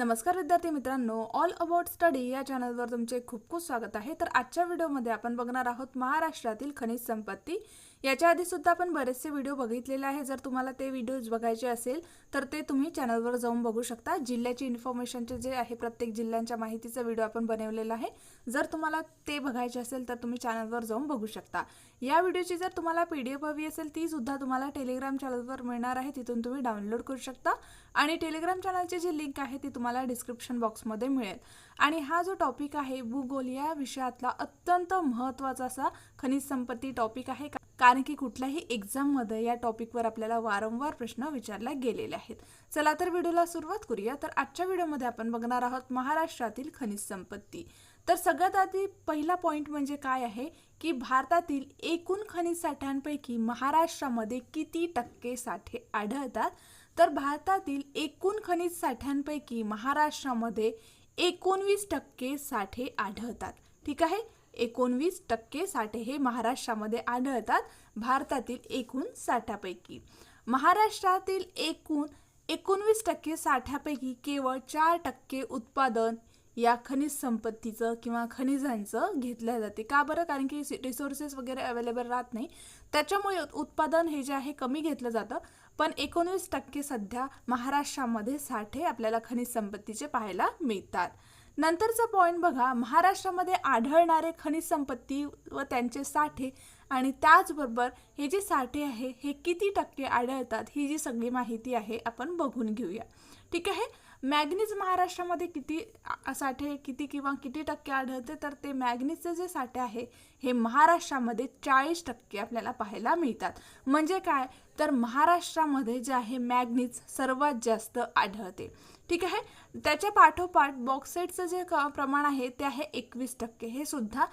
नमस्कार विद्यार्थी मित्रांनो ऑल अबाउट स्टडी या चॅनलवर तुमचे खूप खूप स्वागत आहे. तर आजच्या व्हिडिओमध्ये आपण बघणार आहोत महाराष्ट्रातील खनिज संपत्ती याच्या आधी सुद्धा आपण बरेचसे व्हिडिओ बघितलेले आहे जर तुम्हाला ते व्हिडिओज बघायचे असेल तर ते तुम्ही चॅनलवर जाऊन बघू शकता. जिल्ह्याची इन्फॉर्मेशनचे जे आहे प्रत्येक जिल्ह्यांच्या माहितीचा व्हिडिओ आपण बनवलेला आहे. जर तुम्हाला ते बघायचे असेल तर तुम्ही चॅनलवर जाऊन बघू शकता. या व्हिडिओची जर तुम्हाला पी डी एफ हवी असेल ती सुद्धा तुम्हाला टेलिग्राम चॅनलवर मिळणार आहे. तिथून तुम्ही डाउनलोड करू शकता. आणि टेलिग्राम चॅनलची जी लिंक आहे ती तुम्हाला डिस्क्रिप्शन बॉक्समध्ये मिळेल. आणि हा जो टॉपिक आहे भूगोल या विषयातला अत्यंत महत्त्वाचा असा खनिज संपत्ती टॉपिक आहे. कारण की कुठल्याही एक्झाममध्ये या टॉपिकवर आपल्याला वारंवार प्रश्न विचारले गेलेले आहेत. चला तर व्हिडिओला सुरुवात करूया. तर आजच्या व्हिडिओमध्ये आपण बघणार आहोत महाराष्ट्रातील खनिज संपत्ती. तर सगळ्यात आधी पहिला पॉईंट म्हणजे काय आहे? की भारतातील एकूण खनिज साठ्यांपैकी महाराष्ट्रामध्ये किती टक्के साठे आढळतात? तर भारतातील एकूण खनिज साठ्यांपैकी महाराष्ट्रामध्ये एकोणवीस टक्के साठे आढळतात. ठीक आहे? एकोणवीस टक्के साठे हे महाराष्ट्रामध्ये आढळतात. भारतातील एकूण साठ्यापैकी. महाराष्ट्रातील एकूण एकोणवीस टक्के साठ्यापैकी केवळ चार टक्के उत्पादन या खनिज संपत्तीचं किंवा खनिजांचं घेतलं जाते. का बरं? कारण की रिसोर्सेस वगैरे अवेलेबल राहत नाही. त्याच्यामुळे उत्पादन हे जे आहे कमी घेतलं जातं. पण एकोणवीस टक्के सध्या महाराष्ट्रामध्ये साठे आपल्याला खनिज संपत्तीचे पाहायला मिळतात. नंतरचा पॉईंट बघा महाराष्ट्रामध्ये आढळणारे खनिज संपत्ती व त्यांचे साठे आणि त्याचबरोबर हे जे साठे आहे हे किती टक्के आढळतात ही जी सगळी माहिती आहे आपण बघून घेऊया. ठीक आहे? मॅग्नीज महाराष्ट्रामध्ये किती साठे किती किंवा किती टक्के आढळते तर ते मॅग्नीजचे जे साठे आहे हे महाराष्ट्रामध्ये चाळीस टक्के आपल्याला पाहायला मिळतात. म्हणजे काय? तर महाराष्ट्रामध्ये जे आहे मॅग्नीज सर्वात जास्त आढळते. ठीक आहे? त्याच्या पाठोपाठ बॉक्साईटचं जे प्रमाण आहे ते आहे एकवीस टक्के. हे सुद्धा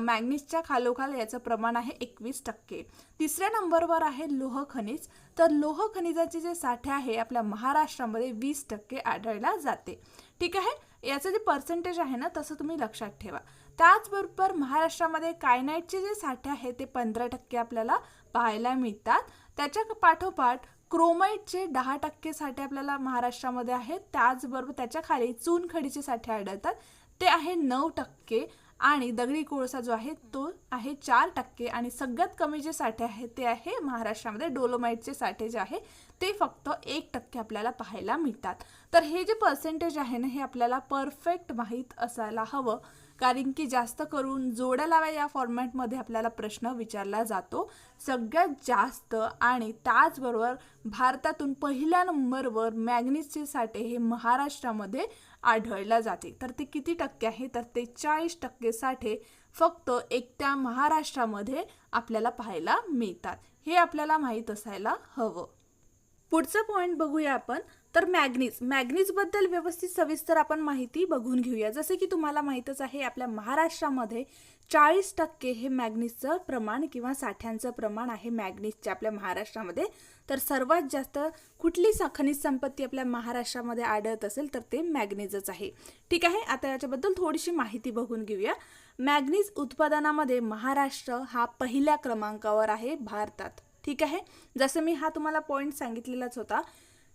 मॅग्निसच्या खालोखाल याचं प्रमाण आहे एकवीस टक्के. तिसऱ्या नंबरवर आहे लोह खनिज. तर लोह खनिजाचे जे साठे आहे आपल्या महाराष्ट्रामध्ये वीस टक्के आढळला जाते. ठीक आहे? याचं जे पर्सेंटेज आहे ना तसं तुम्ही लक्षात ठेवा. त्याचबरोबर महाराष्ट्रामध्ये कायनाईटचे जे साठे आहे ते पंधरा टक्के आपल्याला पाहायला मिळतात. त्याच्या पाठोपाठ क्रोमाईटचे दहा टक्के साठे आपल्याला महाराष्ट्रामध्ये आहेत. त्याचबरोबर त्याच्याखाली चुनखडीचे साठे आढळतात. ते आहे नऊ टक्के आणि दगडी कोळसा जो आहे तो आहे चार टक्के. आणि सगळ्यात कमी जे साठे आहे ते आहे महाराष्ट्रामध्ये डोलोमाइटचे साठे जे आहे ते फक्त एक टक्के आपल्याला पाहायला मिळतात. तर हे जे पर्सेंटेज आहे ना हे आपल्याला परफेक्ट माहीत असायला हवं. कारण की जास्त करून जोड्या लावा या फॉर्मॅटमध्ये आपल्याला प्रश्न विचारला जातो. सगळ्यात जास्त आणि त्याचबरोबर भारतातून पहिल्या नंबरवर मॅग्निसचे साठे हे महाराष्ट्रामध्ये आढळला जाते. तर ते किती टक्के आहे? तर ते चाळीस टक्के साठे फक्त एकट्या महाराष्ट्रामध्ये आपल्याला पाहायला मिळतात. हे आपल्याला माहीत असायला हवं. पुढचं पॉईंट बघूया आपण. तर मॅग्नीज मॅग्नीजबद्दल व्यवस्थित सविस्तर आपण माहिती बघून घेऊया. जसे की तुम्हाला माहीतच आहे आपल्या महाराष्ट्रामध्ये चाळीस टक्के हे मॅग्नीजचं प्रमाण किंवा साठ्यांचं प्रमाण आहे मॅग्नीजच्या आपल्या महाराष्ट्रामध्ये. तर सर्वात जास्त कुठली खनिज संपत्ती आपल्या महाराष्ट्रामध्ये आढळत असेल तर ते मॅग्नीजच आहे. ठीक आहे? आता याच्याबद्दल थोडीशी माहिती बघून घेऊया. मॅग्नीज उत्पादनामध्ये महाराष्ट्र हा पहिल्या क्रमांकावर आहे भारतात. ठीक आहे? जसं मी हा तुम्हाला पॉईंट सांगितलेलाच होता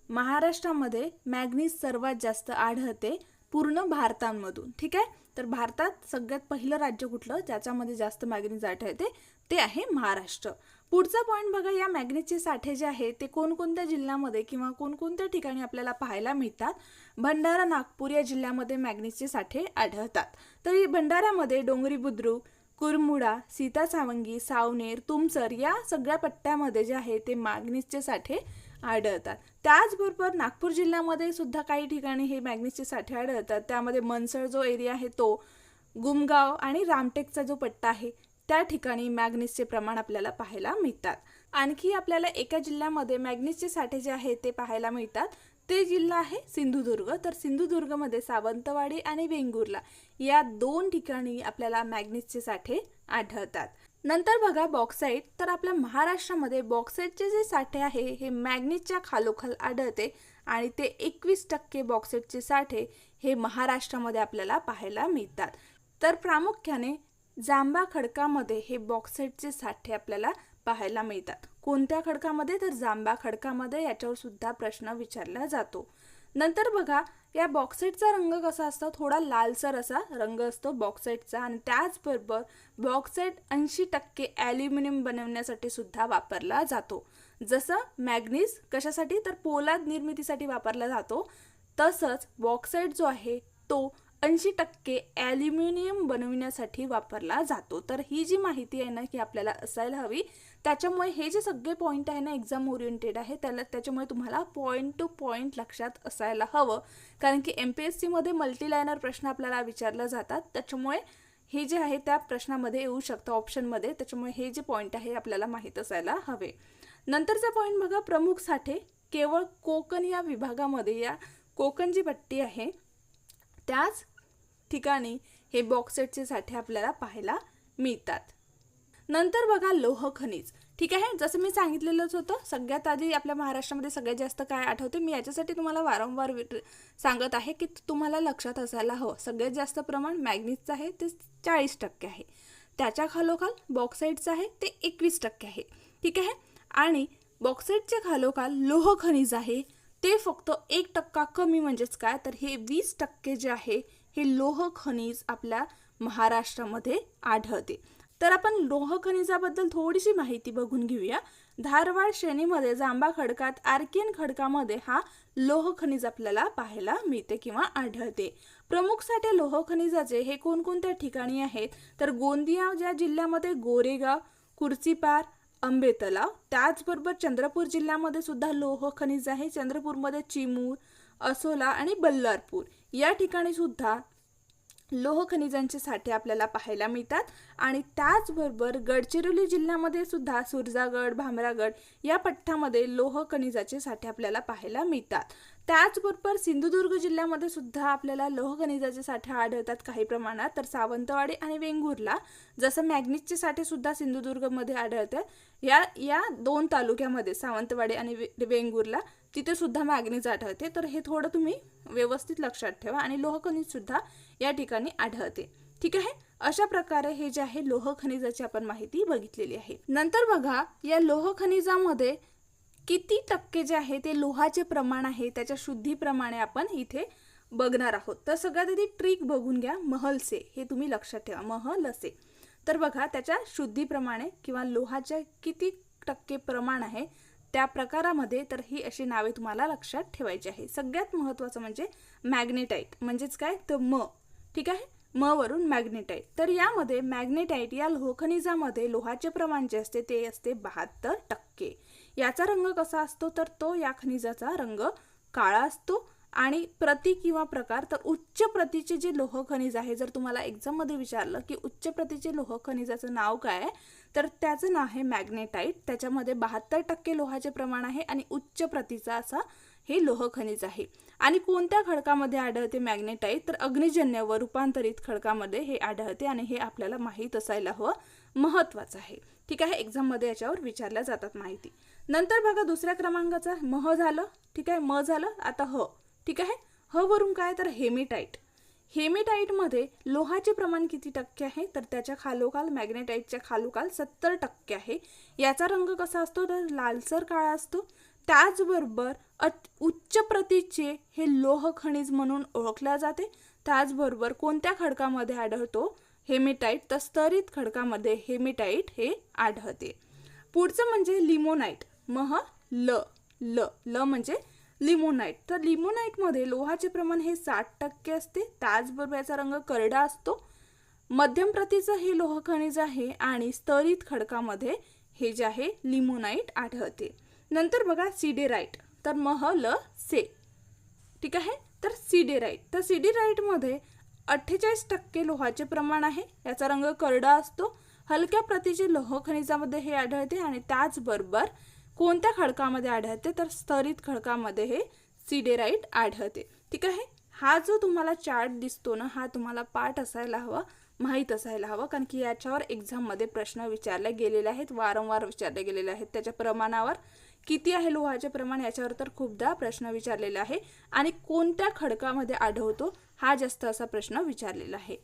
महाराष्ट्रामध्ये मॅग्नीज सर्वात जास्त आढळते पूर्ण भारतांमधून. ठीक आहे? तर भारतात सगळ्यात पहिलं राज्य कुठलं? ज्याच्यामध्ये जास्त मॅग्नीज आढळते ते आहे महाराष्ट्र. पुढचा पॉईंट बघा या मॅग्नीजचे साठे जे आहे ते कोणकोणत्या जिल्ह्यामध्ये किंवा कोणकोणत्या ठिकाणी आपल्याला पाहायला मिळतात? भंडारा नागपूर या जिल्ह्यामध्ये मॅग्नीजचे साठे आढळतात. तर भंडाऱ्यामध्ये डोंगरी बुद्रुक कुरमुडा सीता सावंगी सावनेर तुमसर या सगळ्या पट्ट्यामध्ये जे आहे ते मॅग्निसचे साठे आढळतात. त्याचबरोबर नागपूर जिल्ह्यामध्ये सुद्धा काही ठिकाणी हे मॅग्निसचे साठे आढळतात. त्यामध्ये मनसळ जो एरिया आहे तो गुमगाव आणि रामटेकचा जो पट्टा आहे त्या ठिकाणी मॅग्निसचे प्रमाण आपल्याला पाहायला मिळतात. आणखी आपल्याला एका जिल्ह्यामध्ये मॅग्निसचे साठे जे आहे ते पाहायला मिळतात. ते जिल्हा आहे सिंधुदुर्ग. तर सिंधुदुर्गमध्ये सावंतवाडी आणि वेंगुर्ला या दोन ठिकाणी आपल्याला मॅग्नेसचे साठे आढळतात. नंतर बघा बॉक्साईट. तर आपल्या महाराष्ट्रामध्ये बॉक्साईटचे जे साठे आहे हे मॅग्नेसच्या खालोखाल आढळते आणि ते एकवीस टक्के बॉक्साईटचे साठे हे महाराष्ट्रामध्ये आपल्याला पाहायला मिळतात. तर प्रामुख्याने जांबा खडकामध्ये हे बॉक्साईटचे साठे आपल्याला पाहायला मिळतात. कोणत्या खडकामध्ये? तर जांबा खडकामध्ये याच्यावर सुद्धा प्रश्न विचारला जातो. नंतर बघा या बॉक्साईटचा रंग कसा असतो? थोडा लालसर असा रंग असतो बॉक्साईटचा आणि त्याचबरोबर बॉक्साईट ऐंशी टक्के ॲल्युमिनियम बनवण्यासाठी सुद्धा वापरला जातो. जसं मॅग्नीज कशासाठी? तर पोलाद निर्मितीसाठी वापरला जातो. तसंच बॉक्साईट जो आहे तो ऐंशी टक्के ॲल्युमिनियम बनविण्यासाठी वापरला जातो. तर ही जी माहिती आहे ना की आपल्याला असायला हवी. त्याच्यामुळे हे जे सगळे पॉईंट आहे ना एक्झाम ओरिएंटेड आहे त्याला त्याच्यामुळे तुम्हाला पॉईंट टू पॉईंट लक्षात असायला हवं. कारण की एम पी एस सीमध्ये मल्टीलायनर प्रश्न आपल्याला विचारला जातात. त्याच्यामुळे हे जे आहे त्या प्रश्नामध्ये येऊ शकतं ऑप्शनमध्ये त्याच्यामुळे हे जे पॉईंट आहे आपल्याला माहीत असायला हवे. नंतरचा पॉईंट बघा प्रमुख साठे. केवळ कोकण या विभागामध्ये या कोकण जी पट्टी आहे. त्याच ठिकाणी हे बॉक्सेटचे साठे आपल्याला पाहायला मिळतात. नंतर बघा लोह खनिज. ठीक आहे? जसं मी सांगितलेलंच होतं सगळ्यात आधी आपल्या महाराष्ट्रामध्ये सगळ्यात जास्त काय आठवते? मी याच्यासाठी तुम्हाला वारंवार सांगत आहे की तुम्हाला लक्षात असायला हवं. सगळ्यात जास्त प्रमाण मॅग्नीजचं आहे ते चाळीस टक्के आहे. त्याच्या खालोखाल बॉक्साईडचं आहे ते एकवीस टक्के आहे. ठीक आहे? आणि बॉक्साईडच्या खालोखाल लोह खनिज आहे ते फक्त एक टक्का कमी म्हणजेच काय? तर हे वीस टक्के जे आहे हे लोह खनिज आपल्या महाराष्ट्रामध्ये आढळते. तर आपण लोह खनिजाबद्दल थोडीशी माहिती बघून घेऊया. धारवाड श्रेणीमध्ये जांबा खडकात आर्कियन खडकामध्ये हा लोह खनिज आपल्याला पाहायला मिळते किंवा आढळते. प्रमुख साठे लोह खनिजाचे हे कोणकोणत्या ठिकाणी आहेत? तर गोंदिया ज्या जिल्ह्यामध्ये गोरेगाव कुर्चीपार आंबे तलाव त्याचबरोबर चंद्रपूर जिल्ह्यामध्ये सुद्धा लोह खनिज आहे. चंद्रपूरमध्ये चिमूर असोला आणि बल्लारपूर या ठिकाणी सुद्धा लोह खनिजांचे साठे आपल्याला पाहायला मिळतात. आणि त्याचबरोबर गडचिरोली जिल्ह्यामध्ये सुद्धा सुरजागड भामरागड या पठ्ठामध्ये लोह खनिजाचे साठे आपल्याला पाहायला मिळतात. त्याचबरोबर सिंधुदुर्ग जिल्ह्यामध्ये सुद्धा आपल्याला लोह खनिजाचे साठे आढळतात काही प्रमाणात तर सावंतवाडी आणि वेंगुर्ला जसं मॅग्नीजचे साठे सुद्धा सिंधुदुर्गमध्ये आढळतात या या दोन तालुक्यामध्ये सावंतवाडी आणि वे- वेंगुर्ला तिथे सुद्धा मॅग्नीज आढळते. तर हे थोडं तुम्ही व्यवस्थित लक्षात ठेवा आणि लोहखनिजसुद्धा सुद्धा या ठिकाणी आढळते. ठीक आहे? अशा प्रकारे हे जे आहे लोह खनिजाची आपण माहिती बघितलेली आहे. नंतर बघा या लोह खनिजामध्ये किती टक्के जे आहे ते लोहाचे प्रमाण आहे त्याच्या शुद्धीप्रमाणे आपण इथे बघणार आहोत. तर सगळ्यात आधी ट्रिक बघून घ्या महलसे. हे तुम्ही लक्षात ठेवा महलसे. तर बघा त्याच्या शुद्धीप्रमाणे किंवा लोहाच्या किती टक्के प्रमाण आहे त्या प्रकारामध्ये तर ही अशी नावे तुम्हाला लक्षात ठेवायची आहे. सगळ्यात महत्त्वाचं म्हणजे मॅग्नेटाईट. म्हणजेच काय? तर म. ठीक आहे? म वरून मॅग्नेटाईट. तर यामध्ये मॅग्नेटाईट या लोहखनिजामध्ये लोहाचे प्रमाण जे असते ते असते बहात्तर टक्के. याचा रंग कसा असतो? तर तो या खनिजाचा रंग काळा असतो आणि प्रती किंवा प्रकार तर उच्च प्रतीचे जे लोह खनिज आहे जर तुम्हाला एक्झाममध्ये विचारलं की उच्च प्रतीचे लोह खनिजाचं नाव काय आहे तर त्याचं नाव आहे मॅग्नेटाईट त्याच्यामध्ये बहात्तर टक्के लोहाचे प्रमाण आहे आणि उच्च प्रतीचा असा हे लोह खनिज आहे. आणि कोणत्या खडकामध्ये आढळते मॅग्नेटाईट तर अग्निजन्य व रूपांतरित खडकामध्ये हे आढळते आणि हे आपल्याला माहीत असायला हवं. महत्त्वाचं आहे. ठीक आहे? एक्झाममध्ये याच्यावर विचारल्या जातात माहिती. नंतर बघा दुसऱ्या क्रमांकाचा. मह झालं. ठीक आहे? म झालं. आता ह. ठीक आहे? ह वरून काय? तर हेमिटाईट हेमेटाईटमध्ये लोहाचे प्रमाण किती टक्के आहे? तर त्याच्या खालोखाल मॅग्नेटाईटच्या खालोखाल सत्तर टक्के आहे. याचा रंग कसा असतो? तर लालसर काळा असतो. त्याचबरोबर अत उच्च प्रतीचे हे लोह खनिज म्हणून ओळखल्या जाते. त्याचबरोबर कोणत्या खडकामध्ये आढळतो? हेमिटाईट तर स्तरित खडकामध्ये हेमिटाईट हे आढळते. पुढचं म्हणजे लिमोनाईट मह ल. ल. ल म्हणजे लिमोनाईट तर लिमोनाईटमध्ये लोहाचे प्रमाण हे साठ टक्के असते. त्याचबरोबर याचा रंग करडा असतो. मध्यम प्रतीचं हे लोह खनिज आहे आणि स्तरित खडकामध्ये हे जे आहे लिमोनाईट आढळते. नंतर बघा सिडेराईट तर मह ल से. ठीक आहे? तर सिडेराईट तर सिडेराईटमध्ये अठ्ठेचाळीस टक्के लोहाचे प्रमाण आहे. याचा रंग करडा असतो. हलक्या प्रतीचे लोह खनिजामध्ये हे आढळते आणि त्याचबरोबर कोणत्या खडकामध्ये आढळते? तर स्तरित खडकामध्ये हे सिडेराईट आढळते. ठीक आहे? हा जो तुम्हाला चार्ट दिसतो ना हा तुम्हाला पाठ असायला हवा माहीत असायला हवं कारण की याच्यावर एक्झाममध्ये प्रश्न विचारले गेलेले आहेत वारंवार विचारले गेलेले आहेत. त्याच्या प्रमाणावर किती आहे लोहाचे प्रमाण याच्यावर तर खूपदा प्रश्न विचारलेला आहे. आणि कोणत्या खडकामध्ये आढळतो? हा जास्त असा प्रश्न विचारलेला आहे.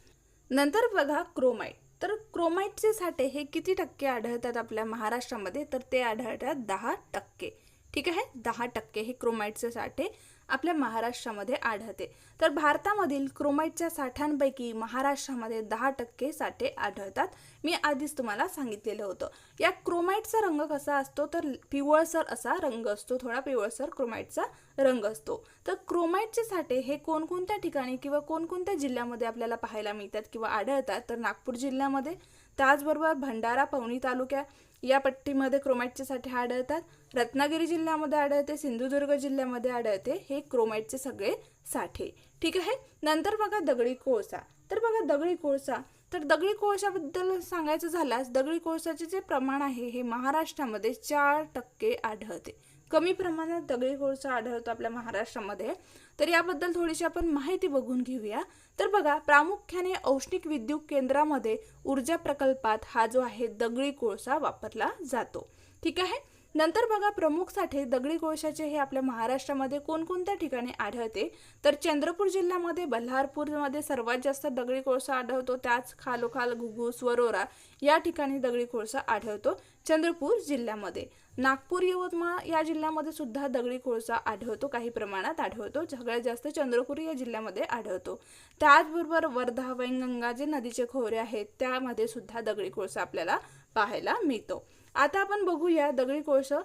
नंतर बघा क्रोमाईट तर क्रोमाईटचे साठे हे किती टक्के आढळतात आपल्या महाराष्ट्रामध्ये? तर ते आढळतात दहा टक्के. ठीक आहे? दहा टक्के हे क्रोमाईटचे साठे आपल्या महाराष्ट्रामध्ये आढळते. तर भारतामधील क्रोमाईटच्या साठ्यांपैकी महाराष्ट्रामध्ये दहा टक्के साठे आढळतात. मी आधीच तुम्हाला सांगितलेलं होतं. या क्रोमाईटचा रंग कसा असतो? तर पिवळसर असा रंग असतो. थोडा पिवळसर क्रोमाईटचा रंग असतो. तर क्रोमाईटचे साठे हे कोणकोणत्या ठिकाणी किंवा कोणकोणत्या जिल्ह्यामध्ये आपल्याला पाहायला मिळतात किंवा आढळतात? तर नागपूर जिल्ह्यामध्ये त्याचबरोबर भंडारा पवनी तालुक्या या पट्टीमध्ये क्रोमाईटचे साठे आढळतात. रत्नागिरी जिल्ह्यामध्ये आढळते सिंधुदुर्ग जिल्ह्यामध्ये आढळते. हे क्रोमॅटचे सगळे साठे. ठीक आहे? नंतर बघा दगडी कोळसा. तर बघा दगडी कोळसा. तर दगडी कोळशाबद्दल सांगायचं झाल्यास दगडी कोळशाचे जे प्रमाण आहे हे महाराष्ट्रामध्ये चार टक्के आढळते. कमी प्रमाणात दगडी कोळसा आढळतो आपल्या महाराष्ट्रामध्ये. तर याबद्दल थोडीशी आपण माहिती बघून घेऊया. तर बघा प्रामुख्याने औष्णिक विद्युत केंद्रामध्ये ऊर्जा प्रकल्पात हा जो आहे दगडी कोळसा वापरला जातो. ठीक आहे? नंतर बघा प्रमुख साठे दगडी कोळशाचे हे आपल्या महाराष्ट्रामध्ये कोणकोणत्या ठिकाणी आढळते? तर चंद्रपूर जिल्ह्यामध्ये बल्हारपूरमध्ये सर्वात जास्त दगडी कोळसा आढळतो. त्याच खालोखाल घुगुस वरोरा या ठिकाणी दगडी कोळसा आढळतो चंद्रपूर जिल्ह्यामध्ये. नागपूर यवतमाळ या जिल्ह्यामध्ये सुद्धा दगडी कोळसा आढळतो काही प्रमाणात आढळतो. सगळ्यात जास्त चंद्रपूर या जिल्ह्यामध्ये आढळतो. त्याचबरोबर वर्धा वैनगंगा जे नदीचे खोरे आहेत त्यामध्ये सुद्धा दगडी कोळसा आपल्याला पाहायला मिळतो. आता आपण बघूया दगडी कोळसा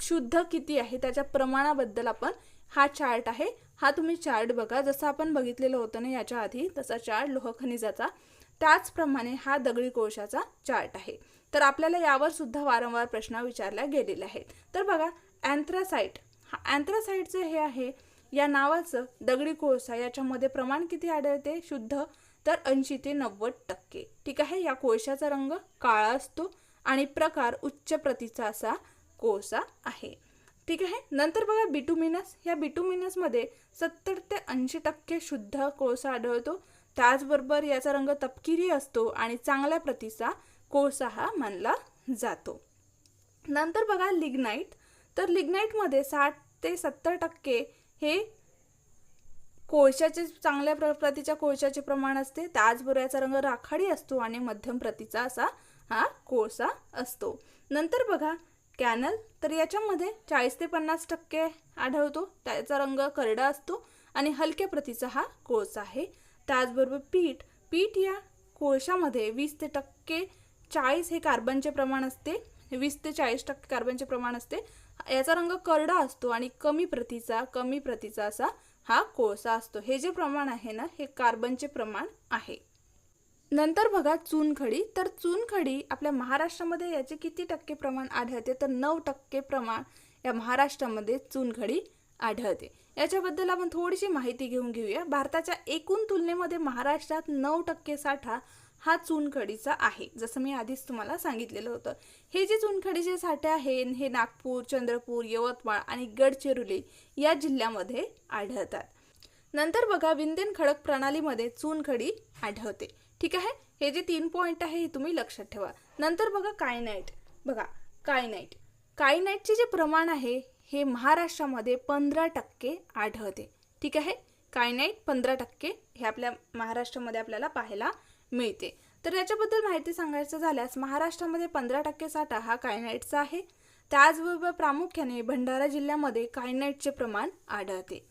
शुद्ध किती आहे त्याच्या प्रमाणाबद्दल आपण हा चार्ट आहे. हा तुम्ही चार्ट बघा. जसं आपण बघितलेलं होतं ना याच्या आधी तसा चार्ट लोह खनिजाचा त्याचप्रमाणे हा दगडी कोळशाचा चार्ट आहे. तर आपल्याला यावर सुद्धा वारंवार प्रश्न विचारल्या गेलेले आहेत. तर बघा अँथ्रासाईट हा अँथ्रासाईटचं हे आहे या नावाचं दगडी कोळसा याच्यामध्ये प्रमाण किती आढळते? शुद्ध. तर ऐंशी ते नव्वद टक्के. ठीक आहे? या कोळशाचा रंग काळा असतो आणि प्रकार उच्च प्रतीचा असा कोळसा आहे. ठीक आहे? नंतर बघा बिटुमिनस. या बिटुमिनसमध्ये सत्तर ते ऐंशी टक्के शुद्ध कोळसा आढळतो. त्याचबरोबर याचा रंग तपकिरी असतो आणि चांगल्या प्रतीचा कोळसा हा मानला जातो. नंतर बघा लिग्नाईट तर लिग्नाईटमध्ये साठ ते सत्तर टक्के हे कोळशाचे चांगल्या प्र प्रतीच्या कोळशाचे प्रमाण असते. त्याचबरोबर याचा रंग राखाडी असतो आणि मध्यम प्रतीचा असा हा कोळसा असतो. नंतर बघा कॅनल. तर याच्यामध्ये चाळीस ते पन्नास टक्के आढळतो. त्याचा रंग करडा असतो आणि हलक्या प्रतीचा हा कोळसा आहे. त्याचबरोबर पीठ. पीठ या कोळशामध्ये वीस ते टक्के चाळीस हे कार्बनचे प्रमाण असते वीस ते चाळीस टक्के कार्बनचे प्रमाण असते. याचा रंग करडा असतो आणि कमी प्रतीचा कमी प्रतीचा असा हा कोळसा असतो. हे जे प्रमाण आहे ना हे कार्बनचे प्रमाण आहे. नंतर बघा चुनखडी. तर चुनखडी आपल्या महाराष्ट्रामध्ये याचे किती टक्के प्रमाण आढळते? तर नऊ टक्के प्रमाण या महाराष्ट्रामध्ये चुनखडी आढळते. याच्याबद्दल आपण थोडीशी माहिती घेऊन घेऊया. भारताच्या एकूण तुलनेमध्ये महाराष्ट्रात नऊ टक्के साठा हा चुनखडीचा आहे. जसं मी आधीच तुम्हाला सांगितलेलं होतं. हे जे चुनखडीचे साठे आहे हे नागपूर चंद्रपूर यवतमाळ आणि गडचिरोली या जिल्ह्यामध्ये आढळतात. नंतर बघा विंध्यन खडक प्रणालीमध्ये चुनखडी आढळते. ठीक आहे? हे जे तीन पॉईंट आहे हे तुम्ही लक्षात ठेवा. नंतर बघा कायनाईट बघा कायनाईट कायनाईटचे जे प्रमाण आहे हे महाराष्ट्रामध्ये पंधरा टक्के आढळते. ठीक आहे? कायनाईट पंधरा टक्के हे आपल्या महाराष्ट्रामध्ये आपल्याला पाहायला मिळते. तर याच्याबद्दल माहिती सांगायचं झाल्यास महाराष्ट्रामध्ये पंधरा टक्के साठा हा कायनाईटचा आहे. त्याचबरोबर प्रामुख्याने भंडारा जिल्ह्यामध्ये कायनाईटचे प्रमाण आढळते.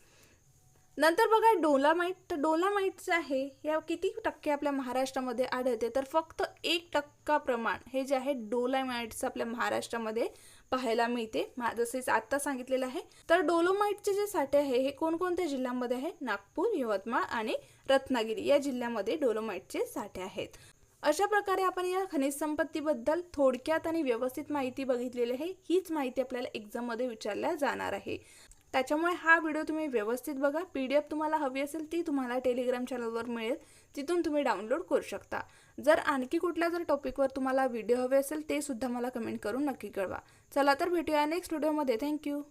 नंतर बघा डोलामाईट तर डोलामाईटचे आहे या किती टक्के आपल्या महाराष्ट्रामध्ये आढळते? तर फक्त एक टक्का प्रमाण हे जे आहे डोलामाईटचं आपल्या महाराष्ट्रामध्ये पाहायला मिळते. जसेच आत्ता सांगितलेलं आहे. तर डोलोमाईटचे जे साठे आहे हे कोणकोणत्या जिल्ह्यांमध्ये आहे? नागपूर यवतमाळ आणि रत्नागिरी या जिल्ह्यामध्ये डोलोमाईटचे साठे आहेत. अशा प्रकारे आपण या खनिज संपत्तीबद्दल थोडक्यात आणि व्यवस्थित माहिती बघितलेली आहे. हीच माहिती आपल्याला एक्झाममध्ये विचारल्या जाणार आहे. त्याच्यामुळे हा व्हिडिओ तुम्ही व्यवस्थित बघा. पी डी एफ तुम्हाला हवी असेल ती तुम्हाला टेलिग्राम चॅनलवर मिळेल. तिथून तुम्ही डाउनलोड करू शकता. जर आणखी कुठल्या जर टॉपिकवर तुम्हाला व्हिडिओ हवे असेल ते सुद्धा मला कमेंट करून नक्की कळवा. चला तर भेटूया नेक्स्ट व्हिडिओमध्ये थँक्यू